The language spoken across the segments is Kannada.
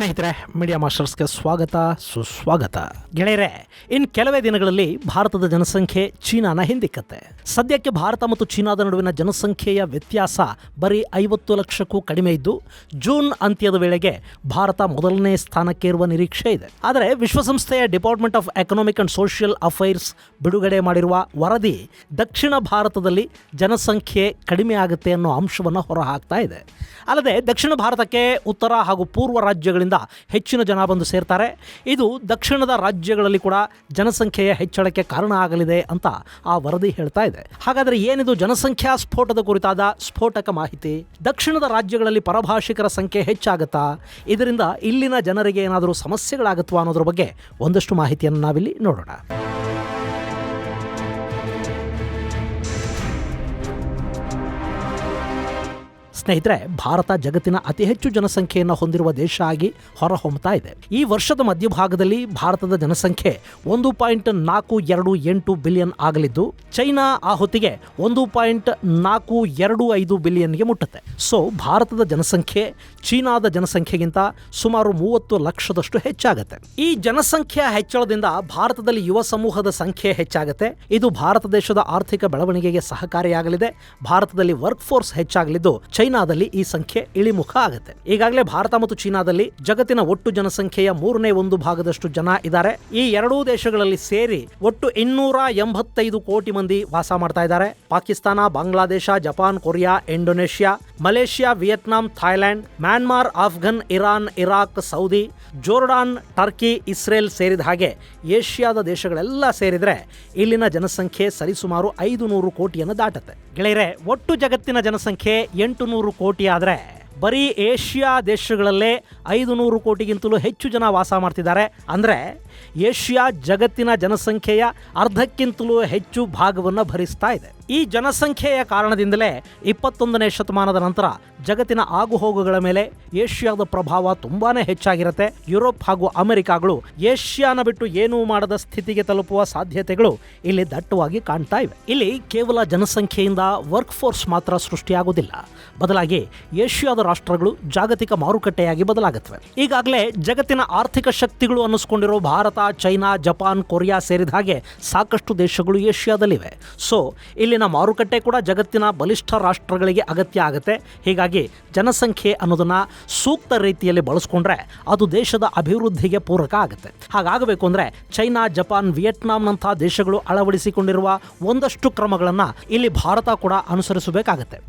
ಸ್ನೇಹಿತರೆ ಮೀಡಿಯಾ ಮಾಸ್ಟರ್ಸ್ಗೆ ಸ್ವಾಗತ, ಸುಸ್ವಾಗತ. ಗೆಳೆಯರೆ, ಇನ್ ಕೆಲವೇ ದಿನಗಳಲ್ಲಿ ಭಾರತದ ಜನಸಂಖ್ಯೆ ಚೀನಾನ ಹಿಂದಿಕ್ಕತ್ತೆ. ಸದ್ಯಕ್ಕೆ ಭಾರತ ಮತ್ತು ಚೀನಾದ ನಡುವಿನ ಜನಸಂಖ್ಯೆಯ ವ್ಯತ್ಯಾಸ ಬರೀ ಐವತ್ತು ಲಕ್ಷಕ್ಕೂ ಕಡಿಮೆ ಇದ್ದು, ಜೂನ್ ಅಂತ್ಯದ ವೇಳೆಗೆ ಭಾರತ ಮೊದಲನೇ ಸ್ಥಾನಕ್ಕೆ ಇರುವ ನಿರೀಕ್ಷೆ ಇದೆ. ಆದರೆ ವಿಶ್ವಸಂಸ್ಥೆಯ department of economic and social affairs ಬಿಡುಗಡೆ ಮಾಡಿರುವ ವರದಿ ದಕ್ಷಿಣ ಭಾರತದಲ್ಲಿ ಜನಸಂಖ್ಯೆ ಕಡಿಮೆ ಆಗುತ್ತೆ ಅನ್ನೋ ಅಂಶವನ್ನು ಹೊರಹಾಕ್ತಾ ಇದೆ. ಅಲ್ಲದೆ ದಕ್ಷಿಣ ಭಾರತಕ್ಕೆ ಉತ್ತರ ಹಾಗೂ ಪೂರ್ವ ರಾಜ್ಯಗಳಿಂದ ಹೆಚ್ಚಿನ ಜನ ಬಂದು ಸೇರ್ತಾರೆ. ಇದು ದಕ್ಷಿಣದ ರಾಜ್ಯಗಳಲ್ಲಿ ಕೂಡ ಜನಸಂಖ್ಯೆಯ ಹೆಚ್ಚಳಕ್ಕೆ ಕಾರಣ ಆಗಲಿದೆ ಅಂತ ಆ ವರದಿ ಹೇಳ್ತಾ ಇದೆ. ಹಾಗಾದರೆ ಏನಿದು ಜನಸಂಖ್ಯಾ ಸ್ಫೋಟದ ಕುರಿತಾದ ಸ್ಫೋಟಕ ಮಾಹಿತಿ? ದಕ್ಷಿಣದ ರಾಜ್ಯಗಳಲ್ಲಿ ಪರಭಾಷಿಕರ ಸಂಖ್ಯೆ ಹೆಚ್ಚಾಗುತ್ತಾ? ಇದರಿಂದ ಇಲ್ಲಿನ ಜನರಿಗೆ ಏನಾದರೂ ಸಮಸ್ಯೆಗಳಾಗುತ್ತವಾ ಅನ್ನೋದ್ರ ಬಗ್ಗೆ ಒಂದಷ್ಟು ಮಾಹಿತಿಯನ್ನು ನಾವಿಲ್ಲಿ ನೋಡೋಣ. ಸ್ನೇಹಿತರೆ, ಭಾರತ ಜಗತ್ತಿನ ಅತಿ ಹೆಚ್ಚು ಜನಸಂಖ್ಯೆಯನ್ನು ಹೊಂದಿರುವ ದೇಶ ಆಗಿ ಹೊರಹೊಮ್ಮತಾ ಇದೆ. ಈ ವರ್ಷದ ಮಧ್ಯಭಾಗದಲ್ಲಿ ಭಾರತದ ಜನಸಂಖ್ಯೆ ಒಂದು ಪಾಯಿಂಟ್ ನಾಲ್ಕು ಎರಡು ಎಂಟು ಬಿಲಿಯನ್ ಆಗಲಿದ್ದು, ಚೈನಾ ಆ ಹೊತ್ತಿಗೆ ಒಂದು ಪಾಯಿಂಟ್ ನಾಲ್ಕು ಎರಡು ಐದು ಬಿಲಿಯನ್ಗೆ ಮುಟ್ಟುತ್ತೆ. ಸೊ, ಭಾರತದ ಜನಸಂಖ್ಯೆ ಚೀನಾದ ಜನಸಂಖ್ಯೆಗಿಂತ ಸುಮಾರು ಮೂವತ್ತು ಲಕ್ಷದಷ್ಟು ಹೆಚ್ಚಾಗುತ್ತೆ. ಈ ಜನಸಂಖ್ಯಾ ಹೆಚ್ಚಳದಿಂದ ಭಾರತದಲ್ಲಿ ಯುವ ಸಮೂಹದ ಸಂಖ್ಯೆ ಹೆಚ್ಚಾಗುತ್ತೆ. ಇದು ಭಾರತ ದೇಶದ ಆರ್ಥಿಕ ಬೆಳವಣಿಗೆಗೆ ಸಹಕಾರಿಯಾಗಲಿದೆ. ಭಾರತದಲ್ಲಿ ವರ್ಕ್ ಫೋರ್ಸ್ ಹೆಚ್ಚಾಗಲಿದ್ದು ಚೈನಾದಲ್ಲಿ ಈ ಸಂಖ್ಯೆ ಇಳಿಮುಖ ಆಗುತ್ತೆ. ಈಗಾಗಲೇ ಭಾರತ ಮತ್ತು ಚೀನಾದಲ್ಲಿ ಜಗತ್ತಿನ ಒಟ್ಟು ಜನಸಂಖ್ಯೆಯ ಮೂರನೇ ಒಂದು ಭಾಗದಷ್ಟು ಜನ ಇದ್ದಾರೆ. ಈ ಎರಡೂ ದೇಶಗಳಲ್ಲಿ ಸೇರಿ ಒಟ್ಟು ಇನ್ನೂರ ಎಂಬತ್ತೈದು ಕೋಟಿ ಮಂದಿ ವಾಸ ಮಾಡ್ತಾ ಇದ್ದಾರೆ. Pakistan, Bangladesh, Japan, Korea, Indonesia, Malaysia, Vietnam, Thailand, Myanmar, Afghan, Iran, Iraq, Saudi, Jordan, Turkey, Israel ಸೇರಿದ ಹಾಗೆ ಏಷ್ಯಾದ ದೇಶಗಳೆಲ್ಲ ಸೇರಿದ್ರೆ ಇಲ್ಲಿನ ಜನಸಂಖ್ಯೆ ಸರಿಸುಮಾರು ಐದು ನೂರು ಕೋಟಿಯನ್ನು ದಾಟುತ್ತೆ. ಗೆಳೆಯರೆ, ಒಟ್ಟು ಜಗತ್ತಿನ ಜನಸಂಖ್ಯೆ ಎಂಟು ನೂರು ಕೋಟಿ ಆದರೆ ಬರೀ ಏಷ್ಯಾ ದೇಶಗಳಲ್ಲೇ ಐದು ನೂರು ಕೋಟಿಗಿಂತಲೂ ಹೆಚ್ಚು ಜನ ವಾಸ ಮಾಡ್ತಿದ್ದಾರೆ. ಅಂದರೆ ಏಷ್ಯಾ ಜಗತ್ತಿನ ಜನಸಂಖ್ಯೆಯ ಅರ್ಧಕ್ಕಿಂತಲೂ ಹೆಚ್ಚು ಭಾಗವನ್ನು ಭರಿಸ್ತಾ ಇದೆ. ಈ ಜನಸಂಖ್ಯೆಯ ಕಾರಣದಿಂದಲೇ ಇಪ್ಪತ್ತೊಂದನೇ ಶತಮಾನದ ನಂತರ ಜಗತ್ತಿನ ಆಗುಹೋಗುಗಳ ಮೇಲೆ ಏಷ್ಯಾದ ಪ್ರಭಾವ ತುಂಬಾನೇ ಹೆಚ್ಚಾಗಿರುತ್ತೆ. ಯುರೋಪ್ ಹಾಗೂ ಅಮೆರಿಕಾಗಳು ಏಷ್ಯಾನ ಬಿಟ್ಟು ಏನೂ ಮಾಡದ ಸ್ಥಿತಿಗೆ ತಲುಪುವ ಸಾಧ್ಯತೆಗಳು ಇಲ್ಲಿ ದಟ್ಟವಾಗಿ ಕಾಣ್ತಾ ಇವೆ. ಇಲ್ಲಿ ಕೇವಲ ಜನಸಂಖ್ಯೆಯಿಂದ ವರ್ಕ್ ಫೋರ್ಸ್ ಮಾತ್ರ ಸೃಷ್ಟಿಯಾಗುವುದಿಲ್ಲ. ಬದಲಾಗಿ ಏಷ್ಯಾದ ರಾಷ್ಟ್ರಗಳು ಜಾಗತಿಕ ಮಾರುಕಟ್ಟೆಯಾಗಿ ಬದಲಾಗುತ್ತವೆ. ಈಗಾಗಲೇ ಜಗತ್ತಿನ ಆರ್ಥಿಕ ಶಕ್ತಿಗಳು ಅನ್ನಿಸ್ಕೊಂಡಿರೋ ಭಾರತ, ಚೈನಾ, ಜಪಾನ್, ಕೊರಿಯಾ ಸೇರಿದ ಹಾಗೆ ಸಾಕಷ್ಟು ದೇಶಗಳು ಏಷ್ಯಾದಲ್ಲಿವೆ. ಸೊ ಇಲ್ಲಿನ ಮಾರುಕಟ್ಟೆ ಕೂಡ ಜಗತ್ತಿನ ಬಲಿಷ್ಠ ರಾಷ್ಟ್ರಗಳಿಗೆ ಅಗತ್ಯ ಆಗುತ್ತೆ. ಹೀಗಾಗಿ ಜನಸಂಖ್ಯೆ ಅನ್ನೋದನ್ನು ಸೂಕ್ತ ರೀತಿಯಲ್ಲಿ ಬಳಸ್ಕೊಂಡ್ರೆ ಅದು ದೇಶದ ಅಭಿವೃದ್ಧಿಗೆ ಪೂರಕ ಆಗುತ್ತೆ. ಹಾಗಾಗಬೇಕು ಅಂದರೆ ಚೈನಾ, ಜಪಾನ್ ವಿಯೆಟ್ನಾಂನಂತಹ ದೇಶಗಳು ಅಳವಡಿಸಿಕೊಂಡಿರುವ ಒಂದಷ್ಟು ಕ್ರಮಗಳನ್ನು ಇಲ್ಲಿ ಭಾರತ ಕೂಡ ಅನುಸರಿಸಬೇಕಾಗತ್ತೆ.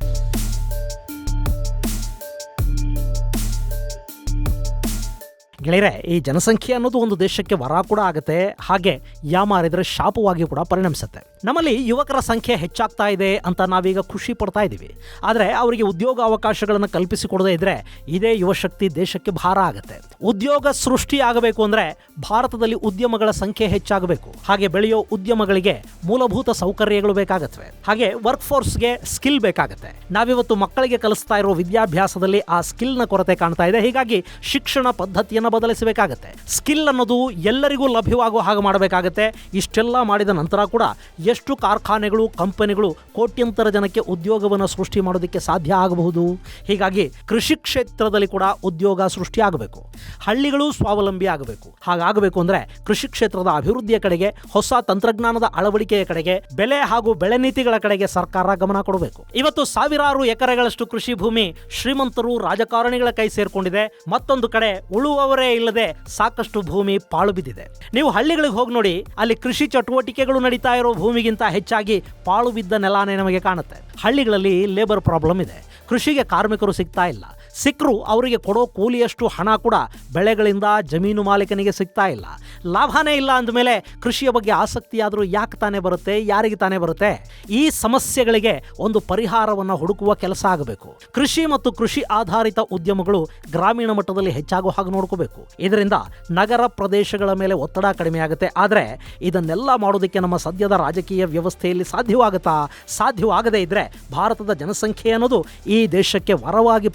ಗೆಳೆಯರೆ, ಈ ಜನಸಂಖ್ಯೆ ಅನ್ನೋದು ಒಂದು ದೇಶಕ್ಕೆ ವರ ಕೂಡ ಆಗುತ್ತೆ, ಹಾಗೆ ಯಾಮಾರಿದ್ರೆ ಶಾಪವಾಗಿ ಕೂಡ ಪರಿಣಮಿಸುತ್ತೆ. ನಮ್ಮಲ್ಲಿ ಯುವಕರ ಸಂಖ್ಯೆ ಹೆಚ್ಚಾಗ್ತಾ ಇದೆ ಅಂತ ನಾವೀಗ ಖುಷಿ ಪಡ್ತಾ ಇದ್ದೀವಿ ಆದರೆ ಅವರಿಗೆ ಉದ್ಯೋಗ ಅವಕಾಶಗಳನ್ನು ಕಲ್ಪಿಸಿಕೊಡದೇ ಇದ್ರೆ ಇದೇ ಯುವಶಕ್ತಿ ದೇಶಕ್ಕೆ ಭಾರ ಆಗುತ್ತೆ. ಉದ್ಯೋಗ ಸೃಷ್ಟಿ ಆಗಬೇಕು ಅಂದರೆ ಭಾರತದಲ್ಲಿ ಉದ್ಯಮಗಳ ಸಂಖ್ಯೆ ಹೆಚ್ಚಾಗಬೇಕು. ಹಾಗೆ ಬೆಳೆಯೋ ಉದ್ಯಮಗಳಿಗೆ ಮೂಲಭೂತ ಸೌಕರ್ಯಗಳು ಬೇಕಾಗುತ್ತವೆ ಹಾಗೆ ವರ್ಕ್ ಫೋರ್ಸ್ಗೆ ಸ್ಕಿಲ್ ಬೇಕಾಗುತ್ತೆ. ನಾವಿವತ್ತು ಮಕ್ಕಳಿಗೆ ಕಲಿಸ್ತಾ ಇರೋ ವಿದ್ಯಾಭ್ಯಾಸದಲ್ಲಿ ಆ ಸ್ಕಿಲ್ನ ಕೊರತೆ ಕಾಣ್ತಾ ಇದೆ. ಹೀಗಾಗಿ ಶಿಕ್ಷಣ ಪದ್ಧತಿಯನ್ನು ಬದಲಿಸಬೇಕಾಗತ್ತೆ. ಸ್ಕಿಲ್ ಅನ್ನೋದು ಎಲ್ಲರಿಗೂ ಲಭ್ಯವಾಗುವ ಹಾಗೆ ಮಾಡಬೇಕಾಗತ್ತೆ. ಇಷ್ಟೆಲ್ಲ ಮಾಡಿದ ನಂತರ ಕೂಡ ಎಷ್ಟು ಕಾರ್ಖಾನೆಗಳು, ಕಂಪನಿಗಳು ಕೋಟ್ಯಂತರ ಜನಕ್ಕೆ ಉದ್ಯೋಗವನ್ನು ಸೃಷ್ಟಿ ಮಾಡೋದಕ್ಕೆ ಸಾಧ್ಯ ಆಗಬಹುದು? ಹೀಗಾಗಿ ಕೃಷಿ ಕ್ಷೇತ್ರದಲ್ಲಿ ಕೂಡ ಉದ್ಯೋಗ ಸೃಷ್ಟಿ ಆಗಬೇಕು. ಹಳ್ಳಿಗಳು ಸ್ವಾವಲಂಬಿ ಆಗಬೇಕು. ಹಾಗಾಗಬೇಕು ಅಂದ್ರೆ ಕೃಷಿ ಕ್ಷೇತ್ರದ ಅಭಿವೃದ್ಧಿಯ ಕಡೆಗೆ, ಹೊಸ ತಂತ್ರಜ್ಞಾನದ ಅಳವಡಿಕೆಯ ಕಡೆಗೆ, ಬೆಲೆ ಹಾಗೂ ಬೆಳೆ ನೀತಿಗಳ ಕಡೆಗೆ ಸರ್ಕಾರ ಗಮನ ಕೊಡಬೇಕು. ಇವತ್ತು ಸಾವಿರಾರು ಎಕರೆಗಳಷ್ಟು ಕೃಷಿ ಭೂಮಿ ಶ್ರೀಮಂತರು ರಾಜಕಾರಣಿಗಳ ಕೈ ಸೇರಿಕೊಂಡಿದೆ. ಮತ್ತೊಂದು ಕಡೆ ಉಳುವವರೇ ಇಲ್ಲದೆ ಸಾಕಷ್ಟು ಭೂಮಿ ಪಾಳು ಬಿದ್ದಿದೆ. ನೀವು ಹಳ್ಳಿಗಳಿಗೆ ಹೋಗಿ ನೋಡಿ, ಅಲ್ಲಿ ಕೃಷಿ ಚಟುವಟಿಕೆಗಳು ನಡೀತಾ ಇರೋ ಭೂಮಿಗಿಂತ ಹೆಚ್ಚಾಗಿ ಪಾಳು ಬಿದ್ದ ನೆಲಾನೇ ನಮಗೆ ಕಾಣುತ್ತೆ. ಹಳ್ಳಿಗಳಲ್ಲಿ ಲೇಬರ್ ಪ್ರಾಬ್ಲಮ್ ಇದೆ. ಕೃಷಿಗೆ ಕಾರ್ಮಿಕರು ಸಿಗ್ತಾ ಇಲ್ಲ. ಸಿಕ್ಕರು ಅವರಿಗೆ ಕೊಡೋ ಕೂಲಿಯಷ್ಟು ಹಣ ಕೂಡ ಬೆಳೆಗಳಿಂದ ಜಮೀನು ಮಾಲೀಕನಿಗೆ ಸಿಗ್ತಾ ಇಲ್ಲ. ಲಾಭನೇ ಇಲ್ಲ ಅಂದಮೇಲೆ ಕೃಷಿಯ ಬಗ್ಗೆ ಆಸಕ್ತಿಯಾದರೂ ಯಾಕೆ ತಾನೇ ಬರುತ್ತೆ, ಯಾರಿಗೆ ತಾನೇ ಬರುತ್ತೆ? ಈ ಸಮಸ್ಯೆಗಳಿಗೆ ಒಂದು ಪರಿಹಾರವನ್ನು ಹುಡುಕುವ ಕೆಲಸ ಆಗಬೇಕು. ಕೃಷಿ ಮತ್ತು ಕೃಷಿ ಆಧಾರಿತ ಉದ್ಯಮಗಳು ಗ್ರಾಮೀಣ ಮಟ್ಟದಲ್ಲಿ ಹೆಚ್ಚಾಗುವ ಹಾಗೆ ನೋಡ್ಕೋಬೇಕು. ಇದರಿಂದ ನಗರ ಪ್ರದೇಶಗಳ ಮೇಲೆ ಒತ್ತಡ ಕಡಿಮೆ ಆಗುತ್ತೆ. ಆದರೆ ಇದನ್ನೆಲ್ಲ ಮಾಡೋದಕ್ಕೆ ನಮ್ಮ ಸದ್ಯದ ರಾಜಕೀಯ ವ್ಯವಸ್ಥೆಯಲ್ಲಿ ಸಾಧ್ಯವಾಗುತ್ತಾ, ಸಾಧ್ಯವಾಗದೇ ಇದ್ರೆ ಭಾರತದ ಜನಸಂಖ್ಯೆ ಅನ್ನೋದು ಈ ದೇಶಕ್ಕೆ ವರವಾಗಿ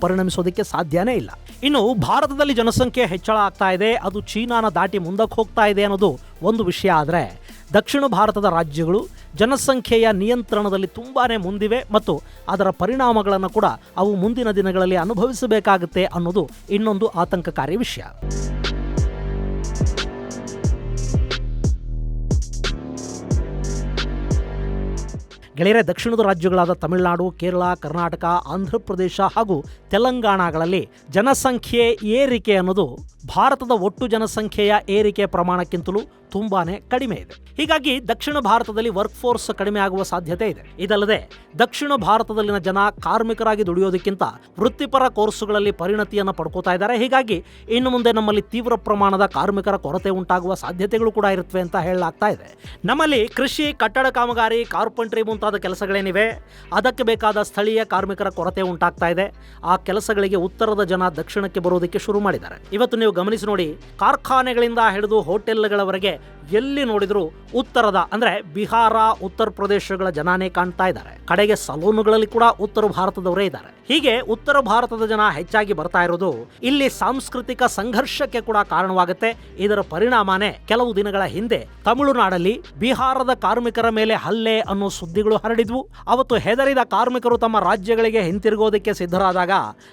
ಪರಿಣಮಿಸೋದಕ್ಕೆ ಸಾಧ್ಯನೇ ಇಲ್ಲ. ಇನ್ನು ಭಾರತದಲ್ಲಿ ಜನಸಂಖ್ಯೆ ಹೆಚ್ಚಳ ಆಗ್ತಾ ಇದೆ, ಅದು ಚೀನಾನ ದಾಟಿ ಮುಂದಕ್ಕೆ ಹೋಗ್ತಾ ಇದೆ ಅನ್ನೋದು ಒಂದು ವಿಷಯ. ಆದರೆ ದಕ್ಷಿಣ ಭಾರತದ ರಾಜ್ಯಗಳು ಜನಸಂಖ್ಯೆಯ ನಿಯಂತ್ರಣದಲ್ಲಿ ತುಂಬಾ ಮುಂದಿವೆ ಮತ್ತು ಅದರ ಪರಿಣಾಮಗಳನ್ನು ಕೂಡ ಅವು ಮುಂದಿನ ದಿನಗಳಲ್ಲಿ ಅನುಭವಿಸಬೇಕಾಗುತ್ತೆ ಅನ್ನೋದು ಇನ್ನೊಂದು ಆತಂಕಕಾರಿ ವಿಷಯ. ಗೆಳೆಯರೆ, ದಕ್ಷಿಣದ ರಾಜ್ಯಗಳಾದ ತಮಿಳುನಾಡು, ಕೇರಳ, ಕರ್ನಾಟಕ, ಆಂಧ್ರಪ್ರದೇಶ ಹಾಗೂ ತೆಲಂಗಾಣಗಳಲ್ಲಿ ಜನಸಂಖ್ಯೆ ಏರಿಕೆ ಅನ್ನೋದು ಭಾರತದ ಒಟ್ಟು ಜನಸಂಖ್ಯೆಯ ಏರಿಕೆ ಪ್ರಮಾಣಕ್ಕಿಂತಲೂ ತುಂಬಾನೇ ಕಡಿಮೆ ಇದೆ. ಹೀಗಾಗಿ ದಕ್ಷಿಣ ಭಾರತದಲ್ಲಿ ವರ್ಕ್ ಫೋರ್ಸ್ ಕಡಿಮೆ ಆಗುವ ಸಾಧ್ಯತೆ ಇದೆ. ಇದಲ್ಲದೆ ದಕ್ಷಿಣ ಭಾರತದಲ್ಲಿನ ಜನ ಕಾರ್ಮಿಕರಾಗಿ ದುಡಿಯೋದಕ್ಕಿಂತ ವೃತ್ತಿಪರ ಕೋರ್ಸುಗಳಲ್ಲಿ ಪರಿಣತಿಯನ್ನು ಪಡ್ಕೋತಾ ಇದ್ದಾರೆ. ಹೀಗಾಗಿ ಇನ್ನು ಮುಂದೆ ನಮ್ಮಲ್ಲಿ ತೀವ್ರ ಪ್ರಮಾಣದ ಕಾರ್ಮಿಕರ ಕೊರತೆ ಉಂಟಾಗುವ ಸಾಧ್ಯತೆಗಳು ಕೂಡ ಇರುತ್ತವೆ ಅಂತ ಹೇಳಲಾಗ್ತಾ ಇದೆ. ನಮ್ಮಲ್ಲಿ ಕೃಷಿ, ಕಟ್ಟಡ ಕಾಮಗಾರಿ ಕಾರ್ಪೆಂಟ್ರಿ ಮುಂತಾದ ಕೆಲಸಗಳೇನಿವೆ, ಅದಕ್ಕೆ ಬೇಕಾದ ಸ್ಥಳೀಯ ಕಾರ್ಮಿಕರ ಕೊರತೆ ಉಂಟಾಗ್ತಾ ಇದೆ. ಆ ಕೆಲಸಗಳಿಗೆ ಉತ್ತರದ ಜನ ದಕ್ಷಿಣಕ್ಕೆ ಬರೋದಕ್ಕೆ ಶುರು ಮಾಡಿದ್ದಾರೆ. ಇವತ್ತು ನೀವು ಗಮನಿಸಿ ನೋಡಿ, ಕಾರ್ಖಾನೆಗಳಿಂದ ಹಿಡಿದು ಹೋಟೆಲ್ಗಳವರೆಗೆ ಎಲ್ಲಿ ನೋಡಿದ್ರು ಉತ್ತರದ, ಅಂದ್ರೆ ಬಿಹಾರ, ಉತ್ತರ ಪ್ರದೇಶಗಳ ಜನಾನೇ ಕಾಣ್ತಾ ಇದ್ದಾರೆ. ಕಡೆಗೆ ಸಲೂನುಗಳಲ್ಲಿ ಕೂಡ ಉತ್ತರ ಭಾರತದವರೇ ಇದ್ದಾರೆ. ಹೀಗೆ ಉತ್ತರ ಭಾರತದ ಜನ ಹೆಚ್ಚಾಗಿ ಬರ್ತಾ ಇರೋದು ಇಲ್ಲಿ ಸಾಂಸ್ಕೃತಿಕ ಸಂಘರ್ಷಕ್ಕೆ ಕೂಡ ಕಾರಣವಾಗುತ್ತೆ. ಇದರ ಪರಿಣಾಮನೇ ಕೆಲವು ದಿನಗಳ ಹಿಂದೆ ತಮಿಳುನಾಡಲ್ಲಿ ಬಿಹಾರದ ಕಾರ್ಮಿಕರ ಮೇಲೆ ಹಲ್ಲೆ ಅನ್ನೋ ಸುದ್ದಿಗಳು ಹರಡಿದ್ವು. ಅವತ್ತು ಹೆದರಿದ ಕಾರ್ಮಿಕರು ತಮ್ಮ ರಾಜ್ಯಗಳಿಗೆ ಹಿಂತಿರುಗೋದಕ್ಕೆ ಸಿದ್ಧರಾದಾಗ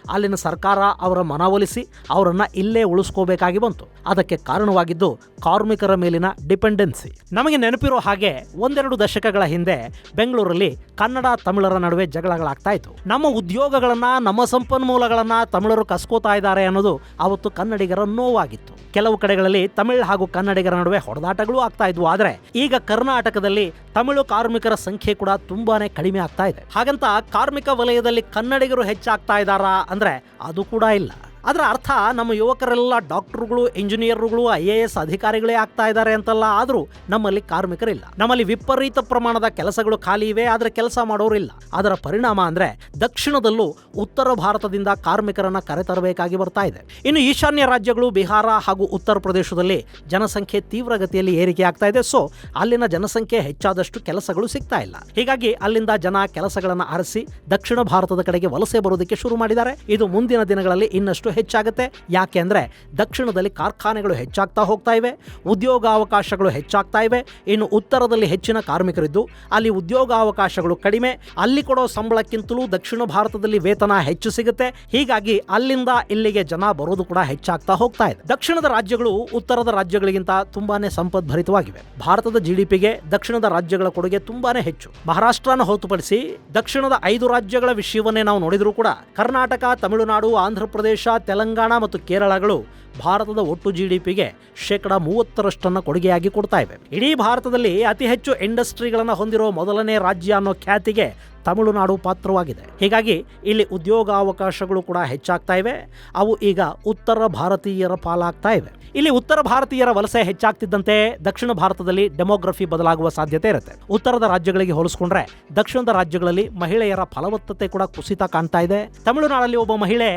ಅಲ್ಲಿನ ಸರ್ಕಾರ ಅವರ ಮನವೊಲಿಸಿ ಅವರನ್ನು ಇಲ್ಲೇ ಉಳಿಸ್ಕೋಬೇಕಾಗಿ ಬಂತು. ಅದಕ್ಕೆ ಕಾರಣವಾಗಿದ್ದು ಕಾರ್ಮಿಕರ ಮೇಲಿನ ಡಿಪೆಂಡೆನ್ಸಿ. ನಮಗೆ ನೆನಪಿರೋ ಹಾಗೆ ಒಂದೆರಡು ದಶಕಗಳ ಹಿಂದೆ ಬೆಂಗಳೂರಲ್ಲಿ ಕನ್ನಡ ತಮಿಳರ ನಡುವೆ ಜಗಳಗಳಾಗ್ತಾ ಇತ್ತು. ನಮ್ಮ ಉದ್ಯೋಗಗಳನ್ನ, ನಮ್ಮ ಸಂಪನ್ಮೂಲಗಳನ್ನ ತಮಿಳರು ಕಸ್ಕೋತಾ ಇದ್ದಾರೆ ಅನ್ನೋದು ಅವತ್ತು ಕನ್ನಡಿಗರ ನೋವಾಗಿತ್ತು. ಕೆಲವು ಕಡೆಗಳಲ್ಲಿ ತಮಿಳು ಹಾಗೂ ಕನ್ನಡಿಗರ ನಡುವೆ ಹೊಡೆದಾಟಗಳು ಆಗ್ತಾ ಇದ್ವು. ಆದರೆ ಈಗ ಕರ್ನಾಟಕದಲ್ಲಿ ತಮಿಳು ಕಾರ್ಮಿಕರ ಸಂಖ್ಯೆ ಕೂಡ ತುಂಬಾನೇ ಕಡಿಮೆ ಆಗ್ತಾ ಇದೆ. ಹಾಗಂತ ಕಾರ್ಮಿಕ ವಲಯದಲ್ಲಿ ಕನ್ನಡಿಗರು ಹೆಚ್ಚಾಗ್ತಾ ಇದ್ದಾರಾ ಅಂದ್ರೆ ಅದು ಕೂಡ ಇಲ್ಲ. ಅದರ ಅರ್ಥ ನಮ್ಮ ಯುವಕರೆಲ್ಲ ಡಾಕ್ಟರ್ಗಳು ಇಂಜಿನಿಯರ್ಗಳು ಐ ಎ ಎಸ್ ಅಧಿಕಾರಿಗಳೇ ಆಗ್ತಾ ಇದ್ದಾರೆ ಅಂತಲ್ಲ. ಆದರೂ ನಮ್ಮಲ್ಲಿ ಕಾರ್ಮಿಕರಿಲ್ಲ. ನಮ್ಮಲ್ಲಿ ವಿಪರೀತ ಪ್ರಮಾಣದ ಕೆಲಸಗಳು ಖಾಲಿ ಇವೆ, ಆದರೆ ಕೆಲಸ ಮಾಡೋರಿಲ್ಲ. ಅದರ ಪರಿಣಾಮ ಅಂದರೆ ದಕ್ಷಿಣದಲ್ಲೂ ಉತ್ತರ ಭಾರತದಿಂದ ಕಾರ್ಮಿಕರನ್ನು ಕರೆತರಬೇಕಾಗಿ ಬರ್ತಾ ಇದೆ. ಇನ್ನು ಈಶಾನ್ಯ ರಾಜ್ಯಗಳು ಬಿಹಾರ ಹಾಗೂ ಉತ್ತರ ಪ್ರದೇಶದಲ್ಲಿ ಜನಸಂಖ್ಯೆ ತೀವ್ರಗತಿಯಲ್ಲಿ ಏರಿಕೆ ಆಗ್ತಾ ಇದೆ. ಸೊ ಅಲ್ಲಿನ ಜನಸಂಖ್ಯೆ ಹೆಚ್ಚಾದಷ್ಟು ಕೆಲಸಗಳು ಸಿಗ್ತಾ ಇಲ್ಲ. ಹೀಗಾಗಿ ಅಲ್ಲಿಂದ ಜನ ಕೆಲಸಗಳನ್ನು ಅರಸಿ ದಕ್ಷಿಣ ಭಾರತದ ಕಡೆಗೆ ವಲಸೆ ಬರೋದಕ್ಕೆ ಶುರು ಮಾಡಿದ್ದಾರೆ. ಇದು ಮುಂದಿನ ದಿನಗಳಲ್ಲಿ ಇನ್ನಷ್ಟು ಹೆಚ್ಚಾಗುತ್ತೆ. ಯಾಕೆ ಅಂದ್ರೆ ದಕ್ಷಿಣದಲ್ಲಿ ಕಾರ್ಖಾನೆಗಳು ಹೆಚ್ಚಾಗ್ತಾ ಹೋಗ್ತಾ ಇವೆ, ಉದ್ಯೋಗಾವಕಾಶಗಳು ಹೆಚ್ಚಾಗ್ತಾ ಇವೆ. ಇನ್ನು ಉತ್ತರದಲ್ಲಿ ಹೆಚ್ಚಿನ ಕಾರ್ಮಿಕರಿದ್ದು, ಅಲ್ಲಿ ಉದ್ಯೋಗಾವಕಾಶಗಳು ಕಡಿಮೆ. ಅಲ್ಲಿ ಕೊಡೋ ಸಂಬಳಕ್ಕಿಂತಲೂ ದಕ್ಷಿಣ ಭಾರತದಲ್ಲಿ ವೇತನ ಹೆಚ್ಚು ಸಿಗುತ್ತೆ. ಹೀಗಾಗಿ ಅಲ್ಲಿಂದ ಇಲ್ಲಿಗೆ ಜನ ಬರೋದು ಕೂಡ ಹೆಚ್ಚಾಗ್ತಾ ಹೋಗ್ತಾ ಇದೆ. ದಕ್ಷಿಣದ ರಾಜ್ಯಗಳು ಉತ್ತರದ ರಾಜ್ಯಗಳಿಗಿಂತ ತುಂಬಾನೇ ಸಂಪದ್ಭರಿತವಾಗಿವೆ. ಭಾರತದ ಜಿಡಿಪಿಗೆ ದಕ್ಷಿಣದ ರಾಜ್ಯಗಳ ಕೊಡುಗೆ ತುಂಬಾನೇ ಹೆಚ್ಚು. ಮಹಾರಾಷ್ಟ್ರನ ಹೊರತುಪಡಿಸಿ ದಕ್ಷಿಣದ ಐದು ರಾಜ್ಯಗಳ ವಿಷಯವನ್ನೇ ನಾವು ನೋಡಿದರೂ ಕೂಡ ಕರ್ನಾಟಕ, ತಮಿಳುನಾಡು ಆಂಧ್ರ ಪ್ರದೇಶ ತೆಲಂಗಾಣ ಮತ್ತು ಕೇರಳಗಳು ಭಾರತದ ಒಟ್ಟು ಜಿ ಡಿ ಪಿಗೆ ಶೇಕಡ ಮೂವತ್ತರಷ್ಟನ್ನು ಕೊಡುಗೆಯಾಗಿ ಕೊಡ್ತಾ ಇವೆ. ಇಡೀ ಭಾರತದಲ್ಲಿ ಅತಿ ಹೆಚ್ಚು ಇಂಡಸ್ಟ್ರಿಗಳನ್ನು ಹೊಂದಿರೋ ಮೊದಲನೇ ರಾಜ್ಯ ಅನ್ನೋ ಖ್ಯಾತಿಗೆ ತಮಿಳುನಾಡು ಪಾತ್ರವಾಗಿದೆ. ಹೀಗಾಗಿ ಇಲ್ಲಿ ಉದ್ಯೋಗಾವಕಾಶಗಳು ಕೂಡ ಹೆಚ್ಚಾಗ್ತಾ ಇವೆ. ಅವು ಈಗ ಉತ್ತರ ಭಾರತೀಯರ ಪಾಲಾಗ್ತಾ ಇವೆ. ಇಲ್ಲಿ ಉತ್ತರ ಭಾರತೀಯರ ವಲಸೆ ಹೆಚ್ಚಾಗ್ತಿದ್ದಂತೆ ದಕ್ಷಿಣ ಭಾರತದಲ್ಲಿ ಡೆಮೋಗ್ರಫಿ ಬದಲಾಗುವ ಸಾಧ್ಯತೆ ಇರುತ್ತೆ. ಉತ್ತರದ ರಾಜ್ಯಗಳಿಗೆ ಹೋಲಿಸ್ಕೊಂಡ್ರೆ ದಕ್ಷಿಣದ ರಾಜ್ಯಗಳಲ್ಲಿ ಮಹಿಳೆಯರ ಫಲವತ್ತತೆ ಕೂಡ ಕುಸಿತ ಕಾಣ್ತಾ ಇದೆ. ತಮಿಳುನಾಡಲ್ಲಿ ಒಬ್ಬ ಮಹಿಳೆ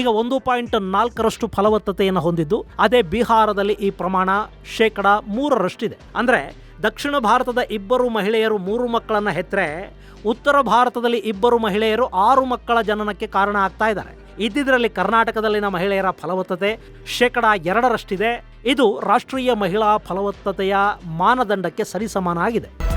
ಈಗ ಒಂದು ಪಾಯಿಂಟ್ ನಾಲ್ಕರಷ್ಟು ಫಲವತ್ತತೆಯನ್ನು ಹೊಂದಿದ್ದು, ಅದೇ ಬಿಹಾರದಲ್ಲಿ ಈ ಪ್ರಮಾಣ ಶೇಕಡ ಮೂರರಷ್ಟಿದೆ. ಅಂದ್ರೆ ದಕ್ಷಿಣ ಭಾರತದ ಇಬ್ಬರು ಮಹಿಳೆಯರು ಮೂರು ಮಕ್ಕಳನ್ನು ಹೆತ್ತರೆ ಉತ್ತರ ಭಾರತದಲ್ಲಿ ಇಬ್ಬರು ಮಹಿಳೆಯರು ಆರು ಮಕ್ಕಳ ಜನನಕ್ಕೆ ಕಾರಣ ಆಗ್ತಾ ಇದ್ದಾರೆ. ಇದ್ದಿದ್ರಲ್ಲಿ ಕರ್ನಾಟಕದಲ್ಲಿನ ಮಹಿಳೆಯರ ಫಲವತ್ತತೆ ಶೇಕಡ ಎರಡರಷ್ಟಿದೆ. ಇದು ರಾಷ್ಟ್ರೀಯ ಮಹಿಳಾ ಫಲವತ್ತತೆಯ ಮಾನದಂಡಕ್ಕೆ ಸರಿಸಮಾನ ಆಗಿದೆ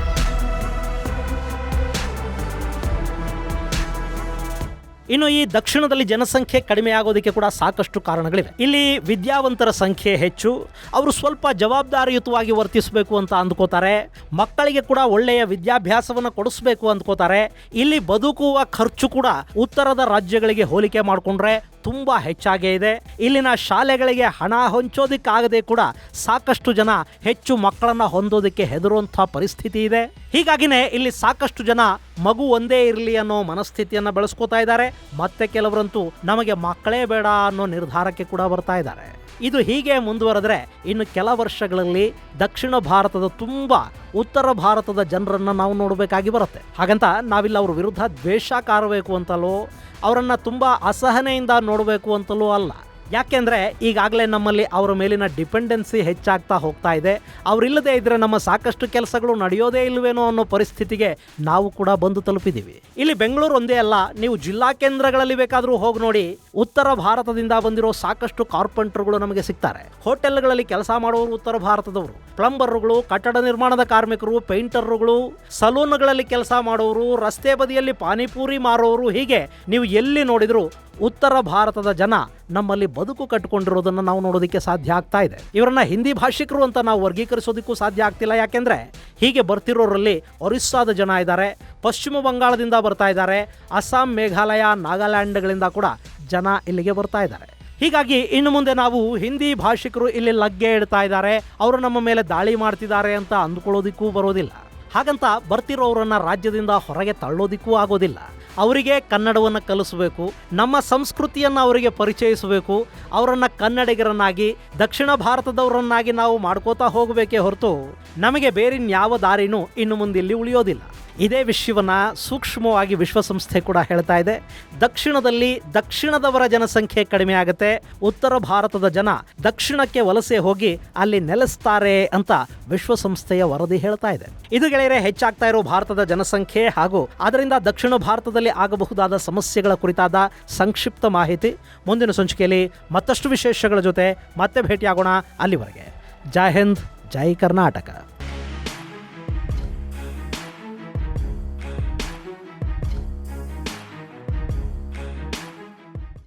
ಇನ್ನು ಈ ದಕ್ಷಿಣದಲ್ಲಿ ಜನಸಂಖ್ಯೆ ಕಡಿಮೆ ಆಗೋದಕ್ಕೆ ಕೂಡ ಸಾಕಷ್ಟು ಕಾರಣಗಳಿವೆ. ಇಲ್ಲಿ ವಿದ್ಯಾವಂತರ ಸಂಖ್ಯೆ ಹೆಚ್ಚು, ಅವರು ಸ್ವಲ್ಪ ಜವಾಬ್ದಾರಿಯುತವಾಗಿ ವರ್ತಿಸಬೇಕು ಅಂತ ಅಂದ್ಕೋತಾರೆ, ಮಕ್ಕಳಿಗೆ ಕೂಡ ಒಳ್ಳೆಯ ವಿದ್ಯಾಭ್ಯಾಸವನ್ನು ಕೊಡಿಸಬೇಕು ಅಂದ್ಕೋತಾರೆ, ಇಲ್ಲಿ ಬದುಕುವ ಖರ್ಚು ಕೂಡ ಉತ್ತರದ ರಾಜ್ಯಗಳಿಗೆ ಹೋಲಿಕೆ ಮಾಡಿಕೊಂಡ್ರೆ ತುಂಬ ಹೆಚ್ಚಾಗೇ ಇದೆ. ಇಲ್ಲಿನ ಶಾಲೆಗಳಿಗೆ ಹಣ ಹೊಂಚೋದಕ್ಕಾಗದೆ ಕೂಡ ಸಾಕಷ್ಟು ಜನ ಹೆಚ್ಚು ಮಕ್ಕಳನ್ನ ಹೊಂದೋದಕ್ಕೆ ಹೆದರುವಂಥ ಪರಿಸ್ಥಿತಿ ಇದೆ. ಹೀಗಾಗಿನೇ ಇಲ್ಲಿ ಸಾಕಷ್ಟು ಜನ ಮಗು ಒಂದೇ ಇರಲಿ ಅನ್ನೋ ಮನಸ್ಥಿತಿಯನ್ನು ಬೆಳೆಸ್ಕೋತಾ ಇದ್ದಾರೆ. ಮತ್ತೆ ಕೆಲವರಂತೂ ನಮಗೆ ಮಕ್ಕಳೇ ಬೇಡ ಅನ್ನೋ ನಿರ್ಧಾರಕ್ಕೆ ಕೂಡ ಬರ್ತಾ ಇದ್ದಾರೆ. ಇದು ಹೀಗೆ ಮುಂದುವರೆದ್ರೆ ಇನ್ನು ಕೆಲ ವರ್ಷಗಳಲ್ಲಿ ದಕ್ಷಿಣ ಭಾರತದ ತುಂಬ ಉತ್ತರ ಭಾರತದ ಜನರನ್ನು ನಾವು ನೋಡಬೇಕಾಗಿ ಬರುತ್ತೆ. ಹಾಗಂತ ನಾವಿಲ್ಲ ಅವ್ರ ವಿರುದ್ಧ ದ್ವೇಷ ಕಾರಬೇಕು ಅಂತಲೋ, ಅವರನ್ನು ತುಂಬ ಅಸಹನೆಯಿಂದ ನೋಡಬೇಕು ಅಂತಲೂ ಅಲ್ಲ. ಯಾಕೆಂದ್ರೆ ಈಗಾಗಲೇ ನಮ್ಮಲ್ಲಿ ಅವರ ಮೇಲಿನ ಡಿಪೆಂಡೆನ್ಸಿ ಹೆಚ್ಚಾಗ್ತಾ ಹೋಗ್ತಾ ಇದೆ. ಅವರಿಲ್ಲದೆ ಇದ್ದರೆ ನಮ್ಮ ಸಾಕಷ್ಟು ಕೆಲಸಗಳು ನಡೆಯೋದೇ ಇಲ್ವೇನೋ ಅನ್ನೋ ಪರಿಸ್ಥಿತಿಗೆ ನಾವು ಕೂಡ ಬಂದು ತಲುಪಿದ್ದೀವಿ. ಇಲ್ಲಿ ಬೆಂಗಳೂರು ಒಂದೇ ಅಲ್ಲ, ನೀವು ಜಿಲ್ಲಾ ಕೇಂದ್ರಗಳಲ್ಲಿ ಬೇಕಾದರೂ ಹೋಗಿ ನೋಡಿ, ಉತ್ತರ ಭಾರತದಿಂದ ಬಂದಿರೋ ಸಾಕಷ್ಟು ಕಾರ್ಪೆಂಟರ್ಗಳು ನಮಗೆ ಸಿಗ್ತಾರೆ. ಹೋಟೆಲ್ಗಳಲ್ಲಿ ಕೆಲಸ ಮಾಡೋರು ಉತ್ತರ ಭಾರತದವರು. ಪ್ಲಂಬರ್ಗಳು ಕಟ್ಟಡ ನಿರ್ಮಾಣದ ಕಾರ್ಮಿಕರು ಪೇಂಟರ್ಗಳು ಸಲೂನ್ಗಳಲ್ಲಿ ಕೆಲಸ ಮಾಡೋರು, ರಸ್ತೆ ಬದಿಯಲ್ಲಿ ಪಾನಿಪೂರಿ ಮಾರೋರು, ಹೀಗೆ ನೀವು ಎಲ್ಲಿ ನೋಡಿದ್ರು ಉತ್ತರ ಭಾರತದ ಜನ ನಮ್ಮಲ್ಲಿ ಬದುಕು ಕಟ್ಟಿಕೊಂಡಿರೋದನ್ನು ನಾವು ನೋಡೋದಕ್ಕೆ ಸಾಧ್ಯ ಆಗ್ತಾ ಇದೆ. ಇವರನ್ನ ಹಿಂದಿ ಭಾಷಿಕರು ಅಂತ ನಾವು ವರ್ಗೀಕರಿಸೋದಕ್ಕೂ ಸಾಧ್ಯ ಆಗ್ತಿಲ್ಲ. ಯಾಕೆಂದ್ರೆ ಹೀಗೆ ಬರ್ತಿರೋರಲ್ಲಿ ಒರಿಸ್ಸಾದ ಜನ ಇದ್ದಾರೆ, ಪಶ್ಚಿಮ ಬಂಗಾಳದಿಂದ ಬರ್ತಾ ಇದ್ದಾರೆ, ಅಸ್ಸಾಂ, ಮೇಘಾಲಯ, ನಾಗಾಲ್ಯಾಂಡ್ಗಳಿಂದ ಕೂಡ ಜನ ಇಲ್ಲಿಗೆ ಬರ್ತಾ ಇದ್ದಾರೆ. ಹೀಗಾಗಿ ಇನ್ನು ಮುಂದೆ ನಾವು ಹಿಂದಿ ಭಾಷಿಕರು ಇಲ್ಲಿ ಲಗ್ಗೆ ಇಡ್ತಾ ಇದ್ದಾರೆ. ಅವರು ನಮ್ಮ ಮೇಲೆ ದಾಳಿ ಮಾಡ್ತಿದ್ದಾರೆ ಅಂತ ಅಂದ್ಕೊಳ್ಳೋದಿಕ್ಕೂ ಬರೋದಿಲ್ಲ. ಹಾಗಂತ ಬರ್ತಿರೋರನ್ನ ರಾಜ್ಯದಿಂದ ಹೊರಗೆ ತಳ್ಳೋದಿಕ್ಕೂ ಆಗೋದಿಲ್ಲ. ಅವರಿಗೆ ಕನ್ನಡವನ್ನು ಕಲಿಸಬೇಕು, ನಮ್ಮ ಸಂಸ್ಕೃತಿಯನ್ನು ಅವರಿಗೆ ಪರಿಚಯಿಸಬೇಕು, ಅವರನ್ನು ಕನ್ನಡಿಗರನ್ನಾಗಿ, ದಕ್ಷಿಣ ಭಾರತದವರನ್ನಾಗಿ ನಾವು ಮಾಡ್ಕೋತಾ ಹೋಗಬೇಕೇ ಹೊರತು ನಮಗೆ ಬೇರಿನ್ಯಾವ ದಾರಿನೂ ಇನ್ನು ಮುಂದೆ ಇಲ್ಲಿ ಉಳಿಯೋದಿಲ್ಲ. ಇದೇ ವಿಷಯವನ್ನು ಸೂಕ್ಷ್ಮವಾಗಿ ವಿಶ್ವಸಂಸ್ಥೆ ಕೂಡ ಹೇಳ್ತಾ ಇದೆ. ದಕ್ಷಿಣದಲ್ಲಿ ದಕ್ಷಿಣದವರ ಜನಸಂಖ್ಯೆ ಕಡಿಮೆ ಆಗುತ್ತೆ. ಉತ್ತರ ಭಾರತದ ಜನ ದಕ್ಷಿಣಕ್ಕೆ ವಲಸೆ ಹೋಗಿ ಅಲ್ಲಿ ನೆಲೆಸ್ತಾರೆ ಅಂತ ವಿಶ್ವಸಂಸ್ಥೆಯ ವರದಿ ಹೇಳ್ತಾ ಇದೆ. ಇದು ಗೆಳೆಯರೆ, ಹೆಚ್ಚಾಗ್ತಾ ಇರೋ ಭಾರತದ ಜನಸಂಖ್ಯೆ ಹಾಗೂ ಅದರಿಂದ ದಕ್ಷಿಣ ಭಾರತದಲ್ಲಿ ಆಗಬಹುದಾದ ಸಮಸ್ಯೆಗಳ ಕುರಿತಾದ ಸಂಕ್ಷಿಪ್ತ ಮಾಹಿತಿ ಮುಂದಿನ ಸಂಚಿಕೆಯಲ್ಲಿ ಮತ್ತಷ್ಟು ವಿಶೇಷಗಳ ಜೊತೆ ಮತ್ತೆ ಭೇಟಿಯಾಗೋಣ ಅಲ್ಲಿವರೆಗೆ. ಜೈ ಹಿಂದ್, ಜೈ ಕರ್ನಾಟಕ.